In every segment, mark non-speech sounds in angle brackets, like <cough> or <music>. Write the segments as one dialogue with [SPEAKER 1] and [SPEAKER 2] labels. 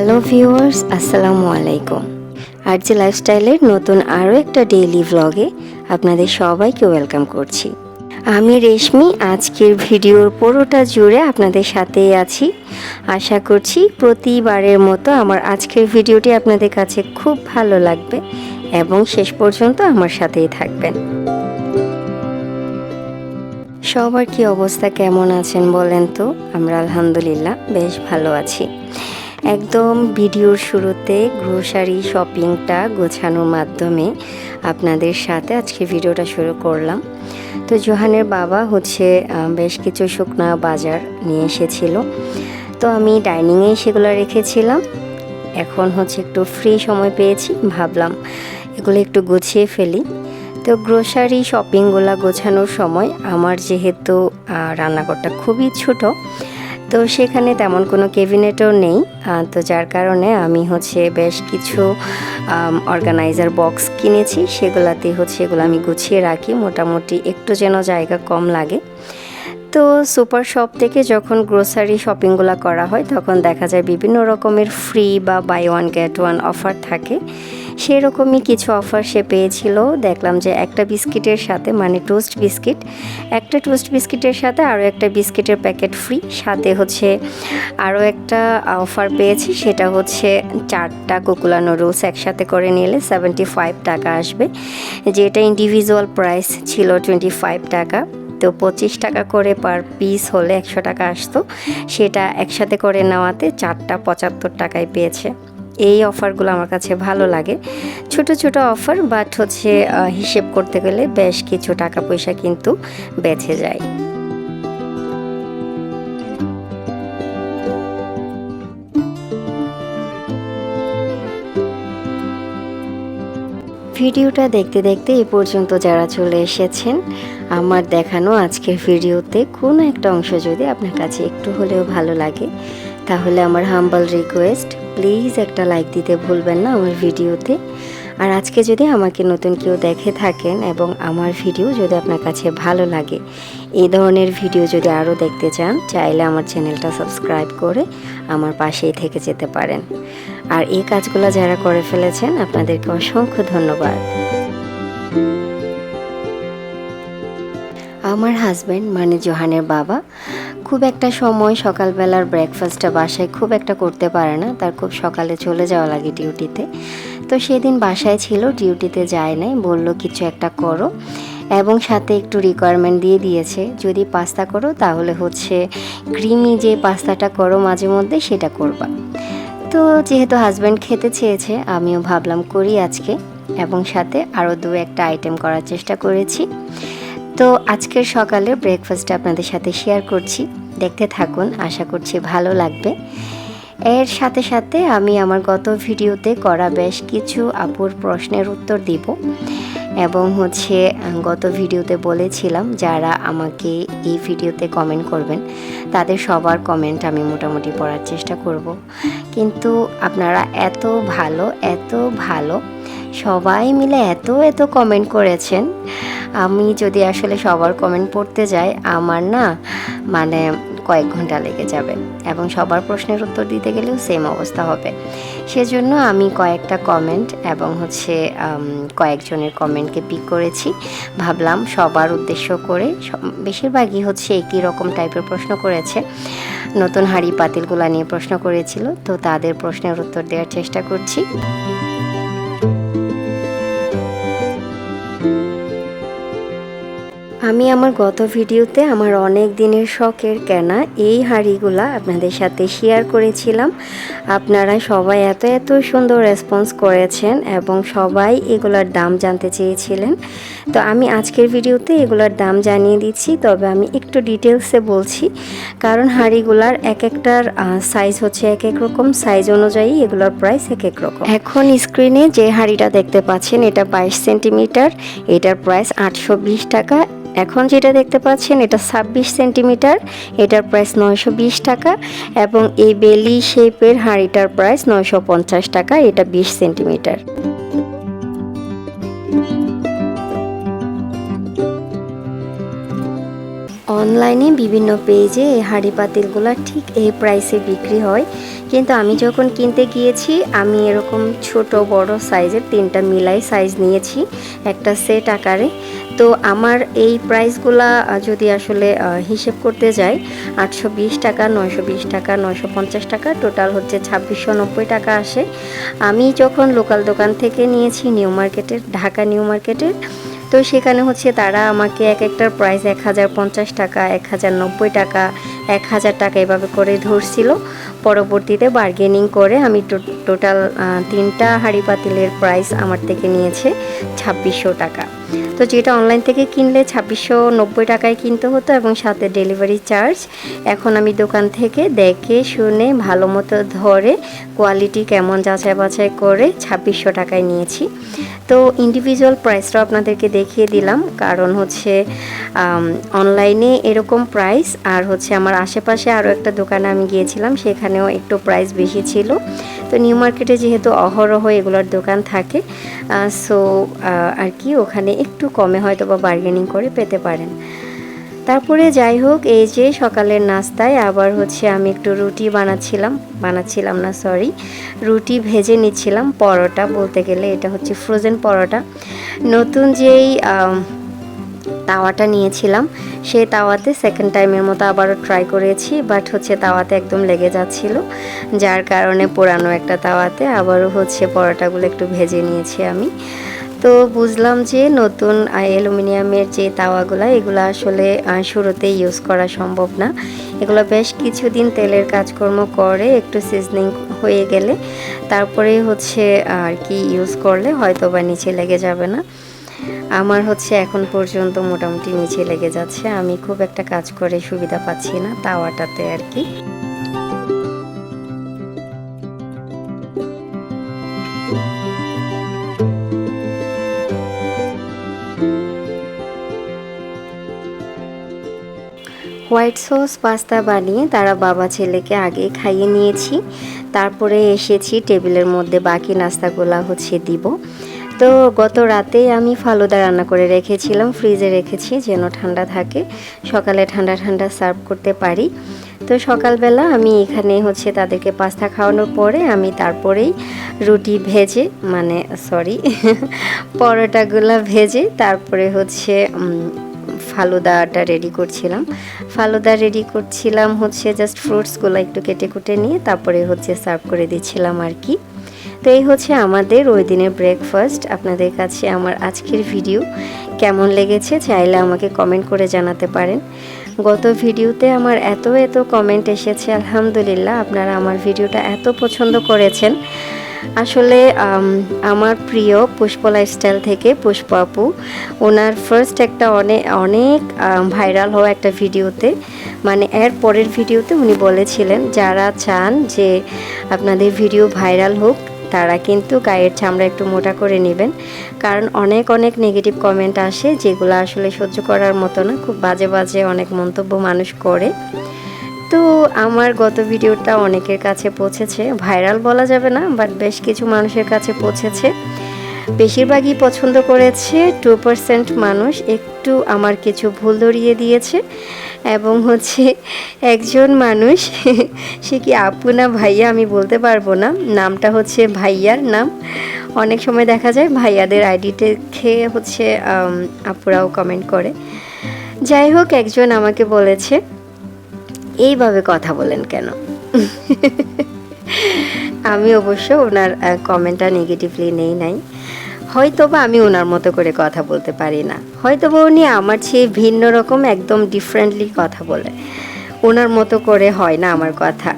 [SPEAKER 1] Hello viewers আসসালামু আলাইকুম আর যে লাইফস্টাইলের নতুন আরও একটা ডেইলি ভ্লগে আপনাদের সবাইকে ওয়েলকাম করছি। আমি রেশমি। আজকের ভিডিওর পুরোটা জুড়ে আপনাদের সাথেই আছি। আশা করছি প্রতিবারের মতো আমার আজকের ভিডিওটি আপনাদের কাছে খুব ভালো লাগবে এবং শেষ পর্যন্ত আমার সাথেই থাকবেন। সবার কি অবস্থা, কেমন আছেন বলেন তো? আমরা আলহামদুলিল্লাহ বেশ ভালো আছি। একদম ভিডিওর শুরুতে গ্রোসারি শপিংটা গোছানোর মাধ্যমে আপনাদের সাথে আজকে ভিডিওটা শুরু করলাম। তো জোহানের বাবা হচ্ছে বেশ কিছু শুকনা বাজার নিয়ে এসেছিল। তো আমি ডাইনিংয়ে সেগুলো রেখেছিলাম। এখন হচ্ছে একটু ফ্রি সময় পেয়েছি, ভাবলাম এগুলো একটু গুছিয়ে ফেলি। তো গ্রোসারি শপিংগুলো গোছানোর সময় আমার যেহেতু রান্নাঘরটা খুবই ছোট তো সেখানে তেমন কোনো কেবিনেটও নেই। তো যার কারণে আমি হচ্ছে বেশ কিছু অর্গানাইজার বক্স কিনেছি। সেগুলাতে হচ্ছে এগুলো আমি গুছিয়ে রাখি। মোটামুটি একটু যেন জায়গা কম লাগে। তো সুপার শপ থেকে যখন গ্রোসারি শপিংগুলো করা হয়, তখন দেখা যায় বিভিন্ন রকমের ফ্রি বা buy one get one offer থাকে। সেরকমই কিছু অফার সে পেয়েছিল। দেখলাম যে একটা বিস্কিটের সাথে মানে টোস্ট বিস্কিট একটা টোস্ট বিস্কিটের সাথে আরও একটা বিস্কিটের প্যাকেট ফ্রি সাথে হচ্ছে আরও একটা অফার পেয়েছি, সেটা হচ্ছে চারটা কোকুলা নুডলস একসাথে করে নিলে সেভেন্টি ফাইভ টাকা আসবে। যেটা ইন্ডিভিজুয়াল প্রাইস ছিল টোয়েন্টি ফাইভ টাকা। তো পঁচিশ টাকা করে পার পিস হলে একশো টাকা আসতো। সেটা একসাথে করে নেওয়াতে চারটা পঁচাত্তর টাকায় পেয়েছে। এই অফারগুলো আমার কাছে ভালো লাগে। ছোট ছোট অফার বাট হচ্ছে হিসেব করতে গেলে বেশ কিছু টাকা পয়সা কিন্তু বেঁচে যায়। ভিডিওটা দেখতে দেখতে এই পর্যন্ত যারা চলে এসেছেন, আমার দেখানো আজকের ভিডিওতে কোনো একটা অংশ যদি আপনার কাছে একটু হলেও ভালো লাগে তাহলে আমার হাম্বল রিকোয়েস্ট প্লিজ একটা লাইক দিতে ভুলবেন না আমার ভিডিওতে আর আজকে যদি আমাকে নতুন কেউ দেখে থাকেন এবং আমার ভিডিও যদি আপনার কাছে ভালো লাগে এই ধরনের ভিডিও যদি আরও দেখতে চান, চাইলে আমার চ্যানেলটা সাবস্ক্রাইব করে আমার পাশেই থেকে যেতে পারেন। আর এই কাজগুলো যারা করে ফেলেছেন, আপনাদেরকে অসংখ্য ধন্যবাদ। আমার হাজব্যান্ড মানে জোহানের বাবা। খুব একটা সময় সকালবেলার ব্রেকফাস্টটা বাসায় খুব একটা করতে পারে না। তার খুব সকালে চলে যাওয়া লাগে ডিউটিতে তো সেদিন বাসায় ছিল ডিউটিতে যায় নাই, বলল কিছু একটা করো এবং সাথে একটু রিকোয়ারমেন্ট দিয়ে দিয়েছে। যদি পাস্তা করো তাহলে হচ্ছে ক্রিমি যে পাস্তাটা করো মাঝে মধ্যে সেটা করবা। তো যেহেতু হাজব্যান্ড খেতে চেয়েছে, আমিও ভাবলাম করি আজকে এবং সাথে আরও দু একটা আইটেম করার চেষ্টা করেছি। তো আজকের সকালে ব্রেকফাস্ট আপনাদের সাথে শেয়ার করছি। দেখতে থাকুন, আশা করছি ভালো লাগবে। এর সাথে সাথে আমি আমার গত ভিডিওতে করা বেশ কিছু আপুর প্রশ্নের উত্তর দিব এবং হচ্ছে গত ভিডিওতে বলেছিলাম, যারা আমাকে এই ভিডিওতে কমেন্ট করবেন, তাদের সবার কমেন্ট আমি মোটামুটি পড়ার চেষ্টা করব। কিন্তু আপনারা এত ভালো এত ভালো, সবাই মিলে এত এত কমেন্ট করেছেন আমি যদি আসলে সবার কমেন্ট পড়তে যাই, আমার না মানে কয়েক ঘণ্টা লেগে যাবে এবং সবার প্রশ্নের উত্তর দিতে গেলেও সেম অবস্থা হবে। সেজন্য আমি কয়েকটা কমেন্ট এবং হচ্ছে কয়েকজনের কমেন্টকে পিক করেছি। ভাবলাম সবার উদ্দেশ্য করে বেশিরভাগই হচ্ছে একই রকম টাইপের প্রশ্ন করেছে। নতুন হাড়ি পাতিলগুলা নিয়ে প্রশ্ন করেছিল, তো তাদের প্রশ্নের উত্তর দেওয়ার চেষ্টা করছি। আমি আমার গত ভিডিওতে আমার অনেক দিনের শখের কেনা এই হাঁড়িগুলা আপনাদের সাথে শেয়ার করেছিলাম। আপনারা সবাই এত এত সুন্দর রেসপন্স করেছেন এবং সবাই এগুলোর দাম জানতে চেয়েছিলেন। তো আমি আজকের ভিডিওতে এগুলোর দাম জানিয়ে দিচ্ছি, তবে আমি একটু ডিটেলসে বলছি। কারণ হাঁড়িগুলার এক একটার সাইজ হচ্ছে এক এক রকম সাইজ অনুযায়ী এগুলোর প্রাইস এক এক রকম। এখন স্ক্রিনে যে হাঁড়িটা দেখতে পাচ্ছেন, এটা বাইশ সেন্টিমিটার এটার প্রাইস আটশো বিশ টাকা। এখন যেটা দেখতে পাচ্ছেন, এটা ছাব্বিশ সেন্টিমিটার, এটার প্রাইস নয়শো বিশ টাকা এবং এই বেলি শেপের হাঁড়িটার প্রাইস নয়শো পঞ্চাশ টাকা, এটা বিশ সেন্টিমিটার। অনলাইনে বিভিন্ন পেজে এই হাঁড়ি পাতিলগুলো ঠিক এই প্রাইসে বিক্রি হয়। কিন্তু আমি যখন কিনতে গিয়েছি, আমি এরকম ছোট বড় সাইজের তিনটা মিলাই সাইজ নিয়েছি, একটা সেট আকারে। তো আমার এই প্রাইসগুলা যদি আসলে হিসেব করতে যাই, আটশো বিশ টাকা, নয়শো বিশ টাকা, নয়শো পঞ্চাশ টাকা, টোটাল হচ্ছে ছাব্বিশশো নব্বই টাকা আসে। আমি যখন লোকাল দোকান থেকে নিয়েছি, নিউ মার্কেটের, ঢাকা নিউ মার্কেটের, তো সেখানে হচ্ছে তারা আমাকে এক একটার প্রাইস এক হাজার পঞ্চাশ টাকা, এক হাজার নব্বই টাকা, এক হাজার টাকা এভাবে করে ধরছিল। পরবর্তীতে বার্গেনিং করে আমি টোটাল তিনটা হাঁড়ি পাতিলের প্রাইস আমার থেকে নিয়েছে ছাব্বিশশো টাকা। তো যেটা অনলাইন থেকে কিনলে ছাব্বিশশো নব্বই টাকায় কিনতে হতো এবং সাথে ডেলিভারি চার্জ এখন আমি দোকান থেকে দেখে, শুনে, ভালো মতো ধরে কোয়ালিটি কেমন যাচাই বাছাই করে ছাব্বিশশো টাকায় নিয়েছি। তো ইন্ডিভিজুয়াল প্রাইসটা আপনাদেরকে দেখিয়ে দিলাম। কারণ হচ্ছে অনলাইনে এরকম প্রাইস আর হচ্ছে আমার আশেপাশে আরও একটা দোকানে আমি গিয়েছিলাম, সেখানেও একটু প্রাইস বেশি ছিল। তো নিউ মার্কেটে যেহেতু অহরহ এগুলোর দোকান থাকে সো আর কি ওখানে একটু কমে হয়তো বা বার্গেনিং করে পেতে পারেন। তারপরে যাই হোক এই যে সকালের নাস্তায় আবার হচ্ছে আমি একটু রুটি বানাচ্ছিলাম বানাচ্ছিলাম না সরি রুটি ভেজে নিচ্ছিলাম, পরোটা বলতে গেলে এটা হচ্ছে ফ্রোজেন পরোটা। নতুন যেই তাওয়াটা নিয়েছিলাম, সেই তাওয়াতে সেকেন্ড টাইমের মতো আবারও ট্রাই করেছি বাট হচ্ছে তাওয়াতে একদম লেগে যাচ্ছিল। যার কারণে পুরানো একটা তাওয়াতে আবারও হচ্ছে পরোটাগুলো একটু ভেজে নিয়েছি আমি। তো বুঝলাম যে নতুন অ্যালুমিনিয়ামের যে তাওয়াগুলো, এগুলো আসলে শুরুতে ইউজ করা সম্ভব না। এগুলো বেশ কিছুদিন তেলের কাজকর্ম করে, একটু সিজনিং হয়ে গেলে তারপরে হচ্ছে আর কি ইউজ করলে হয়তো বা নিচে লেগে যাবে না। আমার হচ্ছে এখন পর্যন্ত মোটামুটি নিচে লেগে যাচ্ছে। আমি খুব একটা কাজ করে সুবিধা পাচ্ছি না তাওয়াটাতে আর কি। হোয়াইট সস, পাস্তা বানিয়ে তারা বাবা ছেলেকে আগে খাইয়ে নিয়েছি। তারপরে এসেছি, টেবিলের মধ্যে বাকি নাস্তাগুলা হচ্ছে দিব। তো গত রাতে আমি ফালুদা রান্না করে রেখেছিলাম, ফ্রিজে রেখেছি যেন ঠান্ডা থাকে। সকালে ঠান্ডা ঠান্ডা সার্ভ করতে পারি। তো সকালবেলা আমি এখানে হচ্ছে তাদেরকে পাস্তা খাওয়ানোর পরে আমি তারপরেই রুটি ভেজে মানে সরি, <laughs> পরোটাগুলো ভেজে, তারপরে হচ্ছে ফালুদাটা রেডি করছিলাম। ফালুদা রেডি করছিলাম হচ্ছে জাস্ট ফ্রুটসগুলো একটু কেটে কুটে নিয়ে, তারপরে হচ্ছে সার্ভ করে দিচ্ছিলাম আর কি। তো এই হচ্ছে আমাদের ওই দিনের ব্রেকফাস্ট আপনাদের কাছে আমার আজকের ভিডিও কেমন লেগেছে চাইলে আমাকে কমেন্ট করে জানাতে পারেন। গত ভিডিওতে আমার এত এত কমেন্ট এসেছে, আলহামদুলিল্লাহ, আপনারা আমার ভিডিওটা এত পছন্দ করেছেন। আসলে আমার প্রিয় পুষ্প লাইফস্টাইল থেকে পুষ্প আপু। ওনার ফার্স্ট একটা অনেক অনেক ভাইরাল হওয়া একটা ভিডিওতে মানে এর পরের ভিডিওতে উনি বলেছিলেন, যারা চান যে আপনাদের ভিডিও ভাইরাল হোক, তারা কিন্তু গায়ের চামড়া একটু মোটা করে নেবেন। কারণ অনেক অনেক নেগেটিভ কমেন্ট আসে, যেগুলো আসলে সহ্য করার মতো না, খুব বাজে বাজে অনেক মন্তব্য মানুষ করে। তো আমার গত ভিডিওটা অনেকের কাছে পৌঁছেছে। ভাইরাল বলা যাবে না বাট বেশ কিছু মানুষের কাছে পৌঁছেছে। বেশিরভাগই পছন্দ করেছে টু পার্সেন্ট মানুষ একটু আমার কিছু ভুল ধরিয়ে দিয়েছে এবং হচ্ছে একজন মানুষ, সে কি আপু না ভাইয়া আমি বলতে পারব না। নামটা হচ্ছে ভাইয়ার নাম। অনেক সময় দেখা যায় ভাইয়াদের আইডিতে খেয়ে হচ্ছে আপুরাও কমেন্ট করে। যাই হোক, একজন আমাকে বলেছে এইভাবে কথা বলেন কেন? আমি অবশ্য ওনার কমেন্টটা নেগেটিভলি নেই নাই। হয়তোবা আমি ওনার মতো করে কথা বলতে পারি না। হয়তোবা উনি আমার চেয়ে ভিন্ন রকম, একদম ডিফারেন্টলি কথা বলে। ওনার মতো করে হয় না আমার কথা।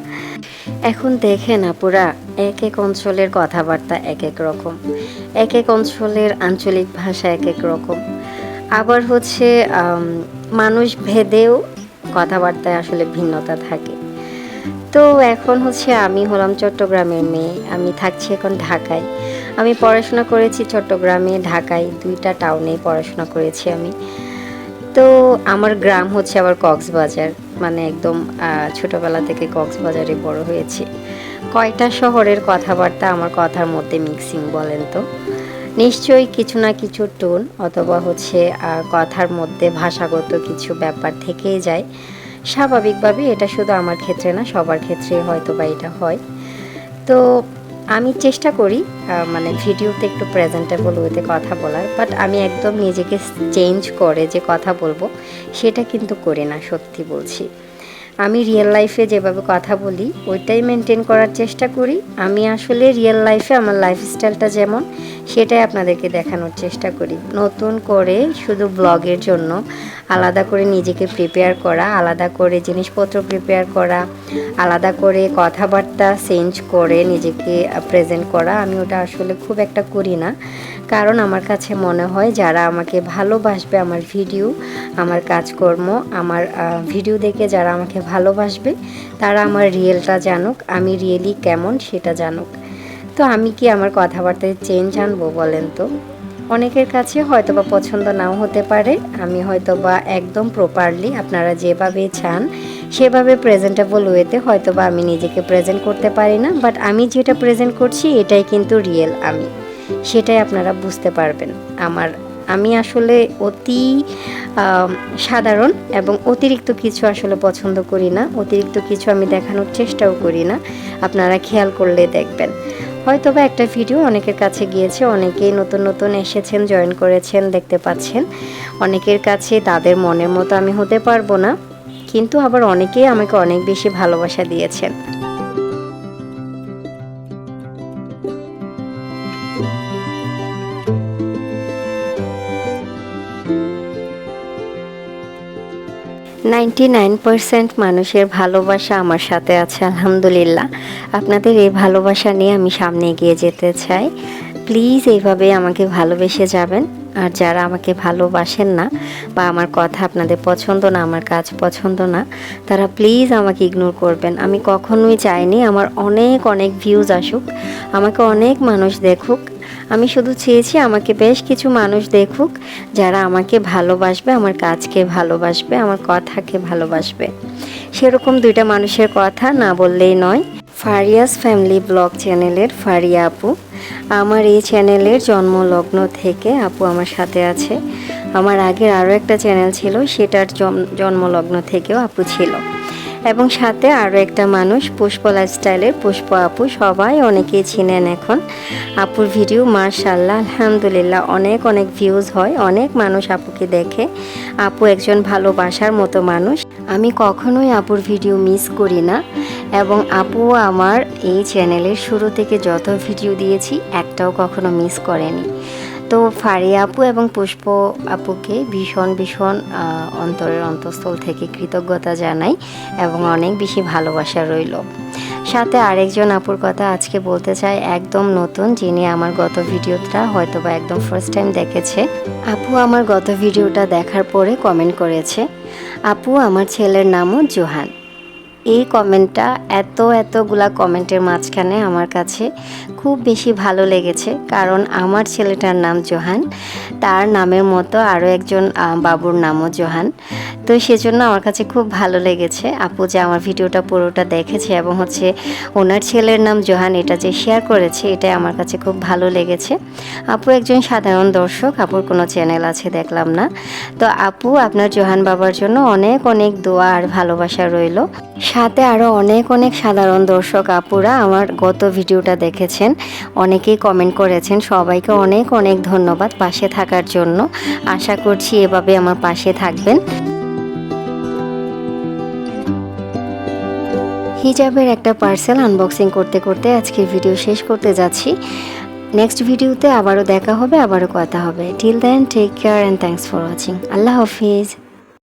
[SPEAKER 1] এখন দেখেন আপুরা, এক এক অঞ্চলের কথাবার্তা এক এক রকম। এক এক অঞ্চলের আঞ্চলিক ভাষা এক এক রকম। আবার হচ্ছে মানুষ ভেদেও কথাবার্তায় আসলে ভিন্নতা থাকে। তো এখন হচ্ছে আমি হলাম চট্টগ্রামের মেয়ে, আমি থাকছি এখন ঢাকায়। আমি পড়াশোনা করেছি চট্টগ্রামে, ঢাকায়, দুইটা টাউনেই পড়াশোনা করেছি আমি। তো আমার গ্রাম হচ্ছে আবার কক্সবাজার মানে একদম ছোটবেলা থেকে কক্সবাজারে বড় হয়েছি। কয়টা শহরের কথাবার্তা আমার কথার মধ্যে মিক্সিং বলেন তো? নিশ্চয়ই কিছু না কিছু টোন অথবা হচ্ছে কথার মধ্যে ভাষাগত কিছু ব্যাপার থেকেই যায়। স্বাভাবিকভাবে এটা শুধু আমার ক্ষেত্রে না, সবার ক্ষেত্রে হয়তো বা এটা হয়। তো আমি চেষ্টা করি মানে ভিডিওতে একটু প্রেজেন্টেবল ওয়েতে কথা বলার বাট আমি একদম নিজেকে চেঞ্জ করে যে কথা বলব, সেটা কিন্তু করি না, সত্যি বলছি। আমি রিয়েল লাইফে যেভাবে কথা বলি, ওইটাই মেনটেন করার চেষ্টা করি। আমি আসলে রিয়েল লাইফে আমার লাইফস্টাইলটা যেমন, সেটাই আপনাদেরকে দেখানোর চেষ্টা করি। নতুন করে শুধু ব্লগের জন্য আলাদা করে নিজেকে প্রিপেয়ার করা, আলাদা করে জিনিসপত্র প্রিপেয়ার করা, আলাদা করে কথাবার্তা চেঞ্জ করে নিজেকে প্রেজেন্ট করা, আমি ওটা আসলে খুব একটা করি না। কারণ আমার কাছে মনে হয় যারা আমাকে ভালোবাসবে আমার ভিডিও, আমার কাজকর্ম, আমার ভিডিও দেখে যারা আমাকে ভালোবাসবে, তারা আমার রিয়েলটা জানুক, আমি রিয়েলি কেমন সেটা জানুক। তো আমি কি আমার কথাবার্তায় চেঞ্জ আনব বলেন তো? অনেকের কাছে হয়তো বা পছন্দ নাও হতে পারে, আমি হয়তো বা একদম প্রপারলি আপনারা যেভাবে চান, সেভাবে প্রেজেন্টেবল ওয়েতে হয়তো বা আমি নিজেকে প্রেজেন্ট করতে পারি না বাট আমি যেটা প্রেজেন্ট করছি এটাই কিন্তু রিয়েল আমি। সেটাই আপনারা বুঝতে পারবেন। আমার, আমি আসলে অতি সাধারণ এবং অতিরিক্ত কিছু আসলে পছন্দ করি না। অতিরিক্ত কিছু আমি দেখানোর চেষ্টাও করি না। আপনারা খেয়াল করলে দেখবেন। হয়তো বা একটা ভিডিও অনেকের কাছে গিয়েছে, অনেকেই নতুন নতুন এসেছেন জয়েন করেছেন, দেখতে পাচ্ছেন। অনেকের কাছে তাদের মনের মতো আমি হতে পারব না। কিন্তু আবার অনেকেই আমাকে অনেক বেশি ভালোবাসা দিয়েছেন। নাইনটি নাইন পার্সেন্ট মানুষের ভালোবাসা আমার সাথে আছে, আলহামদুলিল্লাহ। আপনাদের এই ভালোবাসা নিয়ে আমি সামনে এগিয়ে যেতে চাই। প্লিজ এইভাবে আমাকে ভালোবেসে যাবেন। আর যারা আমাকে ভালোবাসেন না বা আমার কথা আপনাদের পছন্দ না, আমার কাজ পছন্দ না, তারা প্লিজ আমাকে ইগনোর করবেন। আমি কখনোই চাইনি, আমার অনেক অনেক ভিউজ আসুক, আমাকে অনেক মানুষ দেখুক। আমি শুধু চেয়েছি আমাকে বেশ কিছু মানুষ দেখুক, যারা আমাকে ভালোবাসবে, আমার কাজকে ভালোবাসবে, আমার কথাকে ভালোবাসবে। সেরকম দুইটা মানুষের কথা না বললেই নয়। ফারিয়াস ফ্যামিলি ব্লগ চ্যানেলের ফারিয়া আপু। আমার এই চ্যানেলের জন্মলগ্ন থেকে আপু আমার সাথে আছে। আমার আগের আরও একটা চ্যানেল ছিল, সেটার জন্ম- জন্মলগ্ন থেকেও আপু ছিল। এবং সাথে আরও একটা মানুষ পুষ্প লাইফস্টাইলের পুষ্প আপু, সবাই অনেকেই চিনেন এখন। আপুর ভিডিও মার্শাল্লাহ আলহামদুলিল্লাহ, অনেক অনেক ভিউজ হয়, অনেক মানুষ আপুকে দেখে। আপু একজন ভালোবাসার মতো মানুষ। আমি কখনোই আপুর ভিডিও মিস করি না। এবং আপু আমার এই চ্যানেলের শুরু থেকে যত ভিডিও দিয়েছি, একটাও কখনো মিস করেনি। তো ফারিয়া আপু এবং পুষ্প আপুকে ভীষণ ভীষণ অন্তরের অন্তঃস্থল থেকে কৃতজ্ঞতা জানাই এবং অনেক বেশি ভালোবাসা রইল। সাথে আরেকজন আপুর কথা আজকে বলতে চাই, একদম নতুন যিনি আমার গত ভিডিওটা হয়তো বা একদম ফার্স্ট টাইম দেখেছে। আপু আমার গত ভিডিওটা দেখার পরে কমেন্ট করেছে, আপু, আমার ছেলের নামও জোহান। এই কমেন্টটা এত, এতগুলা কমেন্টের মাঝখানে আমার কাছে খুব বেশি ভালো লেগেছে, কারণ আমার ছেলেটার নাম জোহান। তার নামের মতো আরও একজন বাবুর নামও জোহান। তো সেজন্য আমার কাছে খুব ভালো লেগেছে। আপু যে আমার ভিডিওটা পুরোটা দেখেছে এবং হচ্ছে ওনার ছেলের নাম জোহান, এটা যে শেয়ার করেছে, এটাই আমার কাছে খুব ভালো লেগেছে। আপু একজন সাধারণ দর্শক, আপুর কোনো চ্যানেল আছে দেখলাম না। তো আপু, আপনার জোহান বাবার জন্য অনেক অনেক দোয়া আর ভালোবাসা রইল। সাথে আরও অনেক অনেক সাধারণ দর্শক আপুরা আমার গত ভিডিওটা দেখেছেন। অনেকেই কমেন্ট করেছেন। সবাইকে অনেক অনেক ধন্যবাদ পাশে থাকার জন্য। আশা করছি এভাবে আমার পাশে থাকবেন। হিজাবের একটা পার্সেল আনবক্সিং করতে করতে আজকের ভিডিও শেষ করতে যাচ্ছি। নেক্সট ভিডিওতে আবারও দেখা হবে, আবারও কথা হবে। Till then take care and thanks for watching Allah Hafiz.